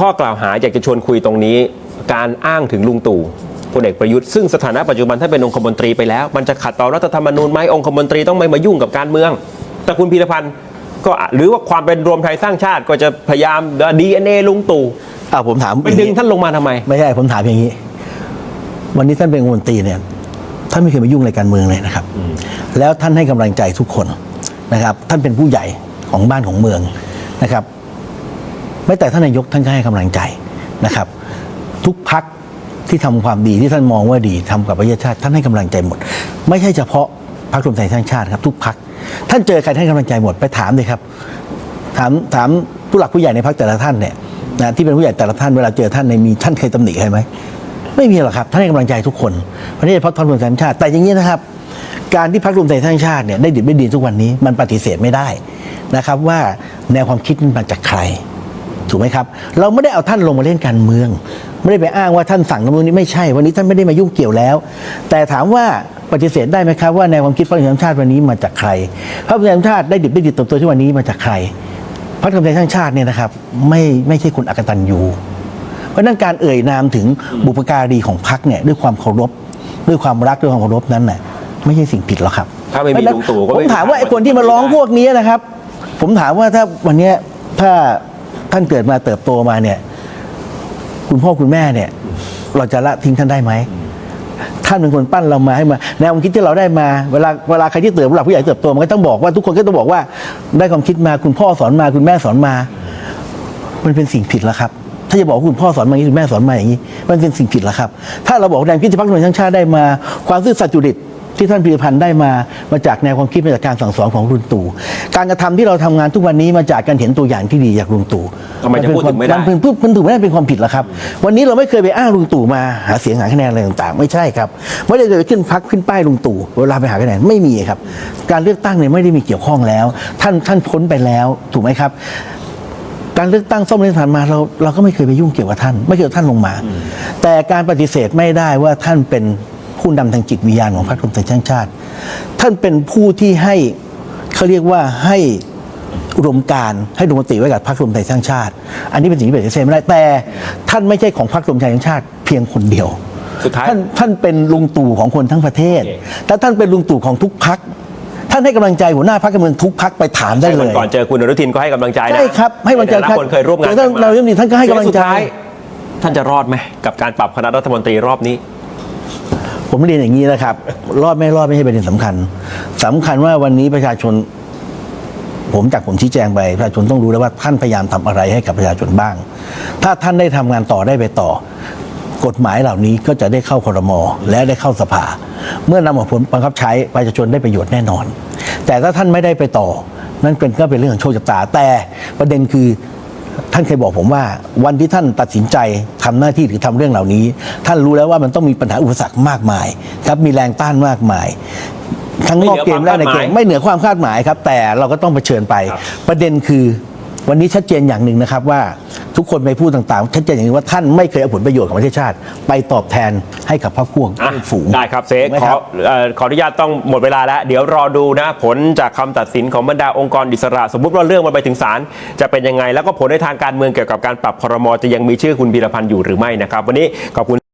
ข้อกล่าวหาอยากจะชวนคุยตรงนี้ การอ้างถึงลุงตู่พลเอกประยุทธ์ซึ่งสถานะปัจจุบันท่านเป็นองคมนตรีไปแล้ว มันจะขัดต่อรัฐธรรมนูญไหมองคมนตรีต้องไม่มายุ่งกับการเมือง แต่คุณพีรพันธ์ก็อะหรือว่าความเป็นรวมไทยสร้างชาติก็จะพยายามดีเอ็นเอลุงตู่อ่าผมถามไปดึงท่านลงมาทำไม ไม่ใช่ผมถามอย่างนี้ วันนี้ท่านเป็นรัฐมนตรีเนี่ยท่านไม่เคยมายุ่งในการเมืองเลยนะครับ แล้วท่านให้กำลังใจทุกคนนะครับ ท่านเป็นผู้ใหญ่ของบ้านของเมืองนะครับ ไม่แต่ท่านนายกท่านก็ให้กำลังใจนะครับ ทุกพักที่ทำความดีที่ท่านมองว่าดีทำกับประเทศชาติท่านให้กำลังใจหมด ไม่ใช่เฉพาะพรรครวมไทยสร้างชาติครับทุกพักท่านเจอใครท่านให้กำลังใจหมดไปถามเลยครับ ถามถามผู้หลักผู้ใหญ่ในพรรคแต่ละท่านเนี่ยนะที่เป็นผู้ใหญ่แต่ละท่านเวลาเจอท่านในมีท่านเคยตำหนิใครไหมไม่มีหรอกครับท่านให้กำลังใจทุกคนเพราะนี่เพราะท่านรวมไทยสร้างชาติแต่อย่างนี้นะครับ การที่พรรครวมไทยสร้างชาติเนี่ยได้ดิบได้ดีทุกวันนี้มันปฏิเสธไม่ได้นะครับว่าแนวความคิดมันมาจากใคร ถูกไหมครับ เราไม่ได้เอาท่านลงมาเล่นการเมือง ไม่ได้ไปอ้างว่าท่านสั่งน้ำมูลนี้ไม่ใช่วันนี้ท่านไม่ได้มายุ่งเกี่ยวแล้ว แต่ถามว่าปฏิเสธได้ไหมครับว่าแนวความคิดพรรครวมไทยสร้างชาติวันนี้มาจากใครพรรครวมไทยสร้างชาติได้ดิบได้ดีเติบโตที่วันนี้มาจากใครพรรครวมไทยสร้างชาติเนี่ยนะครับไม่ไม่ใช่คนอกตันยูเพราะฉะนั้นการเอ่ยนามถึงบุพการีของพรรคเนี่ยด้วยความเคารพ ด้วยความรักด้วยความเคารพนั้นน่ะไม่ใช่สิ่งผิดหรอกครับถ้าไม่มีลุงตู่ก็ผไม่มมีถามว่าพรรคไอ้คนที่มาร้องพวกนี้นะครับ ผมถามว่าถ้าวันเนี้ยถ้า ท่านเกิดมาเติบโตมาเนี่ย คุณพ่อคุณแม่เนี่ย เราจะละทิ้งท่านได้ไหมท่านเป็นคนปั้นเรามาให้มาแนวความคิดที่เราได้มาเวลาเวลาใครที่เติบผู้หลักผู้ใหญ่เติบโตมันก็ต้องบอกว่าทุกคนก็ต้องบอกว่า ได้ความคิดมาคุณพ่อสอนมาคุณแม่สอนมา มันเป็นสิ่งผิดแล้วครับ ถ้าจะบอกว่าคุณพ่อสอนมาอย่างนี้คุณแม่สอนมาอย่างนี้ มันเป็นสิ่งผิดแล้วครับ ถ้าเราบอกแนวคิดที่พรรครวมไทยสร้างชาติได้มา ความซื่อสัตย์จุริต ที่ท่านพิรพันธ์ได้มามาจากแนวความคิดมาจากการสั่งสอนของลุงตู่การกระทำที่เราทำงานทุกวันนี้มาจากการเห็นตัวอย่างที่ดีจากลุงตู่ทำไมจะพูดถึงไม่ได้นเป็นพูดมันถูกไม่ได้เป็นความผิดแล้วครับ วันนี้เราไม่เคยไปอ้างลุงตู่มาหาเสียงหาคะแนนอะไรต่างๆ ไม่ใช่ครับ ไม่ได้เลยขึ้นพักขึ้นป้ายลุงตู่เวลาไปหาคะแนนไม่มีครับ การเลือกตั้งเนี่ยไม่ได้มีเกี่ยวข้องแล้ว ท่านท่านพ้นไปแล้วถูกไหมครับการเลือกตั้งซ่อมเรื่องผ่านมาเราเราก็ไม่เคยไปยุ่งเกี่ยวกับท่าน ไม่เคยเอาท่านลงมา แต่การปฏิเสธไม่ได้ว่าท่านเป็น ผู้นำทางจิตวิญญาณของพรรครวมไทยสร้างชาติ ท่านเป็นผู้ที่ให้เขาเรียกว่าให้อุดมการณ์ให้ดมติไว้กับพรรครวมไทยสร้างชาติ อันนี้เป็นสิ่งที่ปฏิเสธไม่ได้แต่ท่านไม่ใช่ของพรรครวมไทยสร้างชาติ เพียงคนเดียวสุดท้ายท่านท่านเป็นลุงตู่ของคนทั้งประเทศโอเคแต่ท่านเป็นลุงตู่ของทุกพักท่านให้กำลังใจหัวหน้าพักการเมืองทุกพักไปถามได้เลวันยก่อนเจอคุณอนุทินก็ให้กำลังใจนะใช่ครับให้กำลังใจในฐานะคนเคยร่วมงานเจอท่านกัมนายกรัฐมนตรีท่านก็ให้กำลังใจสุดท้ายท่านจะรอดไหมกับการปรับคณะรัฐมนตรีรอบนี้ ผมเรียนอย่างนี้นะครับ รอดไม่รอดไม่ใช่ประเด็นสำคัญสำคัญว่าวันนี้ประชาชน ผมจากผมชี้แจงไปประชาชนต้องรู้แล้วว่าท่านพยายามทำอะไรให้กับประชาชนบ้าง ถ้าท่านได้ทำงานต่อได้ไปต่อ กฎหมายเหล่านี้ก็จะได้เข้าครมอและได้เข้าสภา เมื่อนำมาผลบังคับใช้ประชาชนได้ประโยชน์แน่นอน แต่ถ้าท่านไม่ได้ไปต่อ นั่นเป็นก็เป็นเรื่องของโชคชะตาแต่ประเด็นคือ ท่านเคยบอกผมว่า วันที่ท่านตัดสินใจทำหน้าที่หรือทำเรื่องเหล่านี้ ท่านรู้แล้วว่ามันต้องมีปัญหาอุปสรรคมากมาย ครับมีแรงต้านมากมาย ทั้งนอกเกมและในเกมไม่ไม่เหนือความคาดหมายไม่เหนือความคาดหมายครับ แต่เราก็ต้องเผชิญไปครับประเด็นคือวันนี้ชัดเจนอย่างหนึ่งนะครับว่าทุกคนไปพูดต่างๆชัดเจนอย่างหนึงว่าท่านไม่เคยเอาผลประโยชน์ของประเทศชาติ ไปตอบแทนให้กับพรรคพวกอะฝูง ได้ครับเซถูกไหมขอครับเอ่อขออนุญาตต้องหมดเวลาแล้ว เดี๋ยวรอดูนะ ผลจากคำตัดสินของบรรดาองค์กรอิสระ สมมุติว่าเรื่องมันไปถึงศาลจะเป็นยังไง แล้วก็ผลในทางการเมืองเกี่ยวกับการปรับครมจะยังมีชื่อคุณพีรพันธ์อยู่หรือไม่นะครับ วันนี้ขอบคุณ